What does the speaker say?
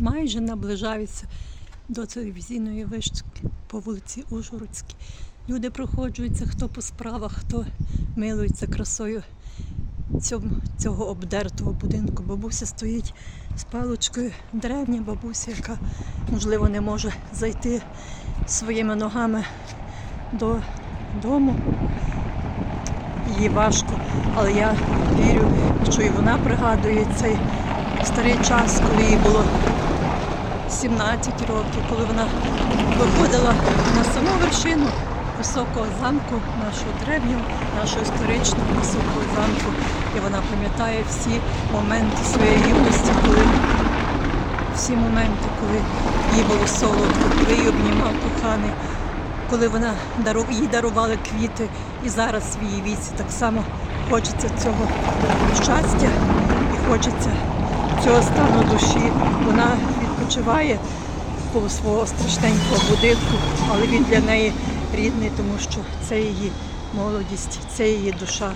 майже наближаються до телевізійної вишки по вулиці Ужгородській. Люди проходжуються, хто по справах, хто милується красою цього обдертого будинку. Бабуся стоїть з паличкою, древня бабуся, яка, можливо, не може зайти своїми ногами до дому. Їй важко, але я вірю, що і вона пригадує цей старий час, коли їй було 17 років, коли вона виходила на саму вершину високого замку, нашого древнього, нашого історичного високого замку. І вона пам'ятає всі моменти своєї юності, коли всі моменти, коли їй було солодко, коли її обнімав коханий, коли вона їй дарували квіти. І зараз в її віці так само хочеться цього щастя і хочеться цього стану душі. Вона відпочиває коло свого страшненького будинку, але він для неї рідний, тому що це її молодість, це її душа.